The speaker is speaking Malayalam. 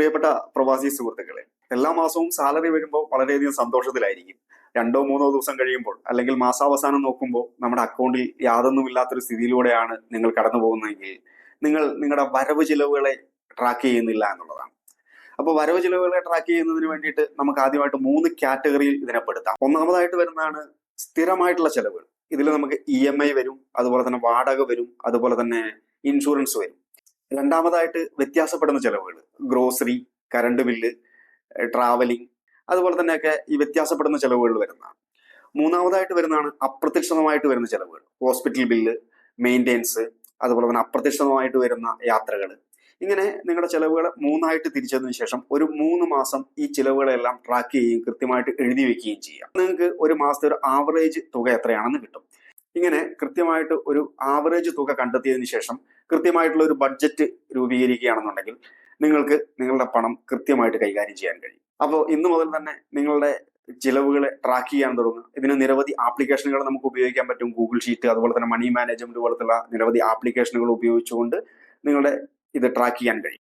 പ്രിയപ്പെട്ട പ്രവാസി സുഹൃത്തുക്കളെ എല്ലാ മാസവും സാലറി വരുമ്പോൾ വളരെയധികം സന്തോഷത്തിലായിരിക്കും. രണ്ടോ മൂന്നോ ദിവസം കഴിയുമ്പോൾ അല്ലെങ്കിൽ മാസാവസാനം നോക്കുമ്പോൾ നമ്മുടെ അക്കൗണ്ടിൽ യാതൊന്നുമില്ലാത്തൊരു സ്ഥിതിയിലൂടെയാണ് നിങ്ങൾ കടന്നു പോകുന്നതെങ്കിൽ നിങ്ങൾ നിങ്ങളുടെ വരവ് ചിലവുകളെ ട്രാക്ക് ചെയ്യുന്നില്ല എന്നുള്ളതാണ്. അപ്പോൾ വരവ് ചിലവുകളെ ട്രാക്ക് ചെയ്യുന്നതിന് വേണ്ടിയിട്ട് നമുക്ക് ആദ്യമായിട്ട് മൂന്ന് കാറ്റഗറിയിൽ ഇതിനെ പെടുത്താം. ഒന്നാമതായിട്ട് വരുന്നതാണ് സ്ഥിരമായിട്ടുള്ള ചിലവുകൾ. ഇതിൽ നമുക്ക് ഇ എം ഐ വരും അതുപോലെ തന്നെ വാടക വരും അതുപോലെ തന്നെ ഇൻഷുറൻസ് വരും. രണ്ടാമതായിട്ട് വ്യത്യാസപ്പെടുന്ന ചെലവുകൾ. ഗ്രോസറി കറണ്ട് ബില്ല് ട്രാവലിംഗ് അതുപോലെ തന്നെയൊക്കെ ഈ വ്യത്യാസപ്പെടുന്ന ചെലവുകൾ വരുന്നതാണ്. മൂന്നാമതായിട്ട് വരുന്നതാണ് അപ്രത്യക്ഷിതമായിട്ട് വരുന്ന ചെലവുകൾ. ഹോസ്പിറ്റൽ ബില്ല് മെയിന്റെനൻസ് അതുപോലെ തന്നെ അപ്രത്യക്ഷിതമായിട്ട് വരുന്ന യാത്രകൾ. ഇങ്ങനെ നിങ്ങളുടെ ചെലവുകൾ മൂന്നായിട്ട് തിരിച്ചതിന് ശേഷം ഒരു മൂന്ന് മാസം ഈ ചിലവുകളെല്ലാം ട്രാക്ക് ചെയ്യുകയും കൃത്യമായിട്ട് എഴുതി വെക്കുകയും ചെയ്യാം. നിങ്ങൾക്ക് ഒരു മാസത്തെ ഒരു ആവറേജ് തുക എത്രയാണെന്ന് കിട്ടും. ഇങ്ങനെ കൃത്യമായിട്ട് ഒരു ആവറേജ് തുക കണ്ടെത്തിയതിന് ശേഷം കൃത്യമായിട്ടുള്ള ഒരു ബഡ്ജറ്റ് രൂപീകരിക്കുകയാണെന്നുണ്ടെങ്കിൽ നിങ്ങൾക്ക് നിങ്ങളുടെ പണം കൃത്യമായിട്ട് കൈകാര്യം ചെയ്യാൻ കഴിയും. അപ്പോൾ ഇന്ന് മുതൽ തന്നെ നിങ്ങളുടെ ചിലവുകളെ ട്രാക്ക് ചെയ്യാൻ തുടങ്ങും ഇതിന് നിരവധി ആപ്ലിക്കേഷനുകൾ നമുക്ക് ഉപയോഗിക്കാൻ പറ്റും. ഗൂഗിൾ ഷീറ്റ് അതുപോലെ തന്നെ മണി മാനേജ്മെന്റ് പോലത്തുള്ള നിരവധി ആപ്ലിക്കേഷനുകൾ ഉപയോഗിച്ചുകൊണ്ട് നിങ്ങളുടെ ഇത് ട്രാക്ക് ചെയ്യാൻ കഴിയും.